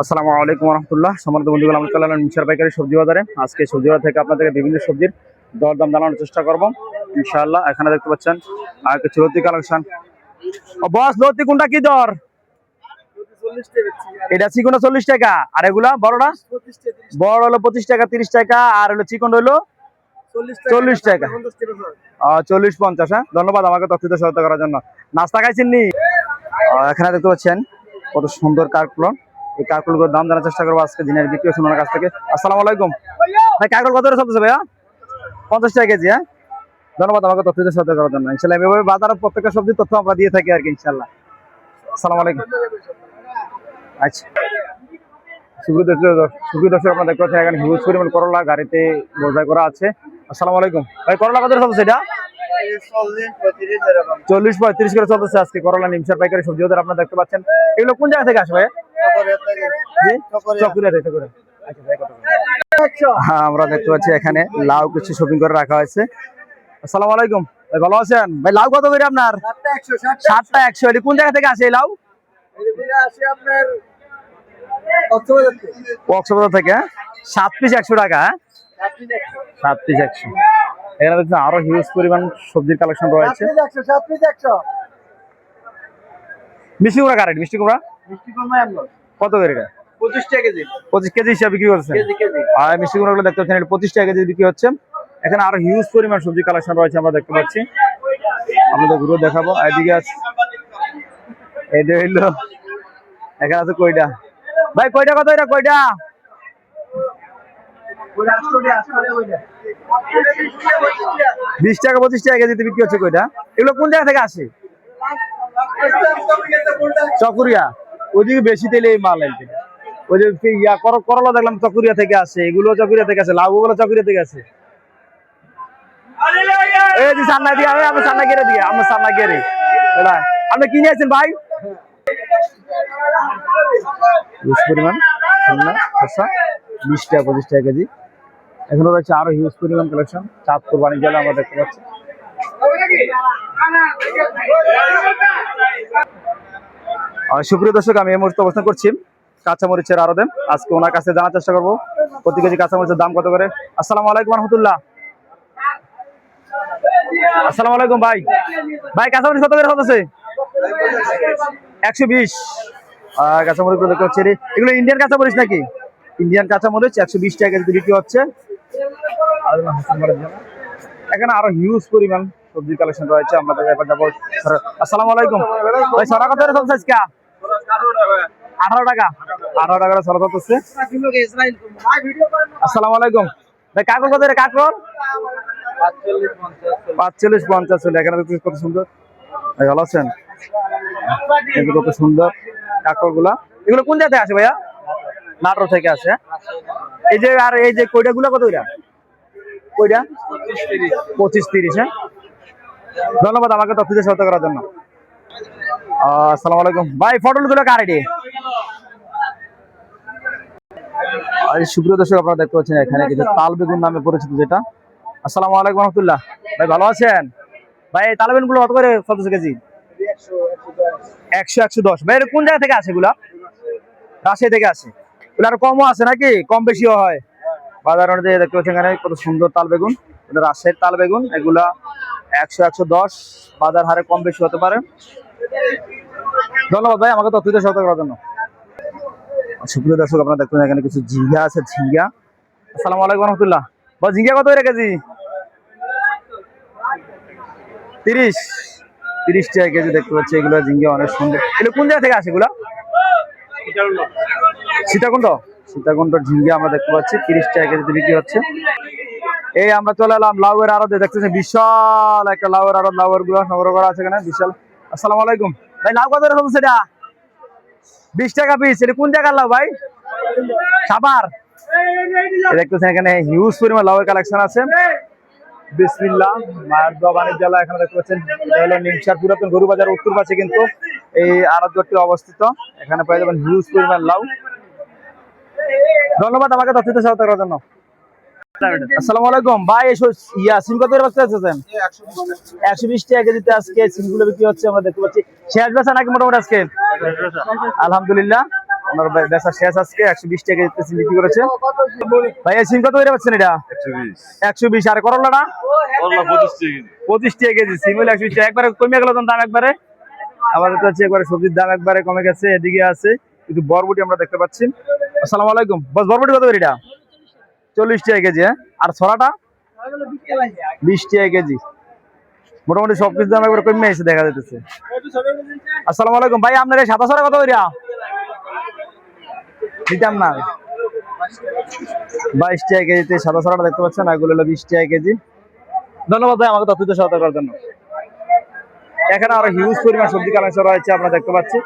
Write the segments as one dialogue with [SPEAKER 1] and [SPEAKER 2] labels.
[SPEAKER 1] আসসালামু আলাইকুম রহমতুল্লাহ সম্মানিত বন্ধুগুলো আমি চলে এলাম মিশার পাইকারি সবজি বাজারে। আজকে সবজি বাজার থেকে আপনাদেরকে বিভিন্ন সবজির দরদাম জানানোর চেষ্টা করব, ইনশাআল্লাহ। এখানে দেখতে পাচ্ছেন আর কিছু লতি কালেকশন। বস, লতি কোনটা কি দর? এটা চিকন চল্লিশ টাকা। আর এগুলা বড়টা? বড় হলো পঁচিশ টাকা, তিরিশ টাকা। আর হলো চিকন হলো চল্লিশ টাকা। চল্লিশ পঞ্চাশ হ্যাঁ? ধন্যবাদ আমাকে তথ্য সহায়তা করার জন্য। নাস্তা খাইছেন নি? এখানে দেখতে পাচ্ছেন কত সুন্দর কার্কুলন। এই কার্কুলগুলোর দাম জানার চেষ্টা করব আজকে দিনের বিক্রি হচ্ছে কাছ থেকে। আসসালামু আলাইকুম। ভাই, কার্কুল কত চলতেছে ভাইয়া? পঞ্চাশ টাকা কেজি হ্যাঁ? ধন্যবাদ আমাকে তথ্যিত সহায়তা করার জন্য। ইনশাল্লাহ এভাবে বাজারের প্রত্যেকটা সবজির তথ্য আমরা দিয়ে থাকি আর কি ইনশাল্লাহ আসসালামু আলাইকুম। আচ্ছা। সুপ্রিয় দেখতে পাচ্ছেন এখানে করলা গাড়িতে বোঝাই করা আছে। আসসালামু আলাইকুম। ভাই, করলা কত করে চলতেছে এটা? চল্লিশ পঁয়ত্রিশ করে চলতেছে আজকে করলা নিমসার পাইকারি সবজি। বাজার আপনারা দেখতে পাচ্ছেন। এগুলো কোন জায়গা থেকে আসে ভাই? জি? চকরিয়া থেকে চকরিয়া। আচ্ছা? হ্যাঁ আমরা দেখতে পাচ্ছি এখানে লাউ কিছু শপিং করে রাখা হয়েছে। আসসালামু আলাইকুম। ভাই ভালো আছেন? ভাই লাউ কত করে আপনার? সাতটা একশো এটি কোন জায়গা থেকে আসে এই লাউ? কক্সবাজার থেকে। হ্যাঁ? সাত পিস একশো টাকা হ্যাঁ? সাত পিস একশো। এখানে দেখছেন আরও হিউজ পরিমাণ সবজির কালেকশন রয়েছে। মিষ্টি কুমড়া কারেন্ট মিষ্টি কুমড়া? কত করে এটা?
[SPEAKER 2] পঁচিশ টাকা কেজি।
[SPEAKER 1] পঁচিশ কেজি হিসাবে বিক্রি করছেন আর মিষ্টি কুমড়াগুলো দেখতে পাচ্ছেন এটা পঁচিশ টাকা কেজি বিক্রি হচ্ছে। এখানে আরও হিউজ পরিমাণ সবজি কালেকশন রয়েছে আমরা দেখতে পাচ্ছি। আপনাদের ঘুরে দেখাবো। এদিকে আছে এটা হইল এখানে আছে কয়টা? ভাই কয়টা কত এটা? কয়টা? বিশ টাকা, পঁচিশ টাকা কেজিতে বিক্রি হচ্ছে কয়টা এগুলো কোন জায়গা থেকে আসে? চকুরিয়া। ওইদিকে বেশি তেলে এই মাল আনতে। ওই যে ইয়া করলা দেখলাম চকুরিয়া থেকে আসে, এগুলো চকুরিয়া থেকে আসে লাউ গুলো চকুরিয়া থেকে আসে। এই যে সান্না ভাই? পঁচিশ টাকা কেজি। এখনও রয়েছে আরও হিউজ পরিমাণ কালেকশন চাঁদপুর বাণিজ্য আমরা দেখতে পাচ্ছি। সুপ্রিয় দর্শক, আমি এই মুহূর্তে অবস্থান করছি কাঁচামরিচের আরদে আজকে ওনার কাছে জানার চেষ্টা করব, প্রতি কেজি কাঁচামরিচের দাম কত করে? আসসালামু আলাইকুম রহমতুল্লাহ। আসসালামু আলাইকুম ভাই। ভাই, কাঁচামরিচ কত করে হতেছে? একশো বিশ। কাঁচামরিচ দেখতে হচ্ছে এগুলো ইন্ডিয়ান কাঁচামরিচ নাকি? ইন্ডিয়ান কাঁচামরিচ একশো বিশ টাকা কেজি বিক্রি হচ্ছে। হলো হাসান মরিচ জানা। এখানে আরও হিউজ পরিমাণ সবজি কালেকশন রয়েছে আমাদের এবার যাব আসসালামু আলাইকুম। ভাই, সরা কত চলছে আজকে? আঠারো টাকা। আঠারো টাকা সরা চলতেছে। আসসালামু আলাইকুম। ভাই কাকর কত কাকর পাঁচচল্লিশ পঞ্চাশ চলে এখানে দেখতে কত সুন্দর। ভাই, ভালো আছেন? কত সুন্দর কাকরগুলা এগুলো কোন জায়গায় আছে ভাইয়া? নাটোর থেকে হ্যাঁ? এই যে, আর এই যে কইটা গুলা কত কইটা পঁচিশ তিরিশ হ্যাঁ? ধন্যবাদ আমাকে তথ্য সহায়তা করার জন্য। আসসালামু আলাইকুম। ভাই ফটোলগুলো কার এটি? আর, সুপ্রিয় দর্শক, আপনারা দেখতে পাচ্ছেন এখানে কিছু তাল বেগুন নামে পরিচিত যেটা। আসসালামু আলাইকুম রহমতুল্লাহ। ভাই, ভালো আছেন? ভাই তাল বেগুনগুলো কত করে চলতেছে কেজি? একশো একশো দশ। ভাই কোন জায়গা থেকে আসে এগুলা? রাজশাহী থেকে আসে। এগুলো আরও কমও আছে নাকি? কম বেশিও হয়। বাজার অনুযায়ী দেখতে পাচ্ছেন এখানে কত সুন্দর তাল বেগুন এটা রাজশাহীর তাল বেগুন এগুলা একশো একশো দশ বাজার হারে কম বেশি হতে পারে। ধন্যবাদ ভাই আমাকে তথ্য সহায়তা করার জন্য। সুপ্রিয় দর্শক আপনারা দেখবেন এখানে কিছু ঝিঙ্গা আছে ঝিঙ্গা। আসসালামু আলাইকুম রহমতুল্লাহ। বা ঝিঙ্গা কত করে কেজি? তিরিশ। তিরিশ টাকা কেজি দেখতে পাচ্ছি এগুলো ঝিঙ্গা অনেক সুন্দর। এগুলো কোন জায়গা থেকে আসে এগুলা? সীতাকুণ্ড? সীতাকুণ্ড ঝিঙ্গা আমরা দেখতে পাচ্ছি, তিরিশ টাকা কেজি বিক্রি হচ্ছে। এই আমরা চলে এলাম লাউয়ের আড়তে দেখতেছি বিশাল একটা লাউয়ের আড়ত লাউয়েরগুলো সংগ্রহ করা আছে এখানে, বিশাল। আসসালামু আলাইকুম। ভাই, লাউ কত রকম সেটা? বিশ টাকা পিস এটা কোন জায়গার লাউ ভাই? সাবার দেখতেছেন এখানে হিউজ পরিমাণ লাউয়ের কালেকশন আছে। বিসমিল্লাহ মায়ের দোয়া বাণিজ্য এখানে দেখতে পাচ্ছেন, এটা হলো নিমসার পুরাতন গরু বাজার উত্তর পাশে কিন্তু এই আরাধ্যটি অবস্থিত। এখানে পেয়ে যাবেন হিউজ পরিমাণ লাউ। ধন্যবাদ আমাকে তথ্য সহায়তা করার জন্য। আসসালামু আলাইকুম। ভাই ইয়া সিম কত আছেন একশো বিশ টাকা কেজিতে আজকে সিমগুলো বিক্রি হচ্ছে আমরা দেখতে পাচ্ছি। শেষ বেচা নাকি মোটামুটি আজকে? আলহামদুলিল্লাহ। ওনার বেচা শেষ আজকে একশো বিশ টাকা কেজি বিক্রি করেছে। ভাই এই সিম কত করে পাচ্ছেন এটা?
[SPEAKER 2] একশো বিশ।
[SPEAKER 1] আর করলাটা?
[SPEAKER 2] করলা পঁচিশ টাকা
[SPEAKER 1] পঁচিশ কেজি। সিম হলে একশো বিশ টাকা। একবারে কমে গেল দাম একবারে। তো হচ্ছে একবারে সবজির দাম একবারে কমে গেছে এদিকে আছে। কিন্তু বরবটি আমরা দেখতে পাচ্ছি। আসসালামু আলাইকুম। বস, বরবটি কত এটা? চল্লিশ টাকা কেজি হ্যাঁ? আর ছড়াটা? বিশ টাকা কেজি। মোটামুটি সব কিছু দাম একবার কমে এসে দেখা যাচ্ছে আসসালামু আলাইকুম। ভাই, আপনার সাদা ছড়া কত দিতাম না। বাইশ টাকা কেজিতে সাদা ছড়াটা দেখতে পাচ্ছেন এগুলো হলো বিশ টাকা কেজি। ধন্যবাদ ভাই, আমাকে তথ্য সহায়তা করার জন্য। এখানে আরও হিউজ পরিমাণ সবজি কালেকশন রয়েছে, আপনারা দেখতে পাচ্ছি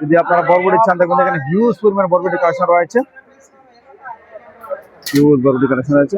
[SPEAKER 1] যদি আপনারা বরবটি চান, দেখুন এখানে হিউজ পরিমাণ বরবটি কালেকশন রয়েছে। হিউজ বরবটি কালেকশন রয়েছে।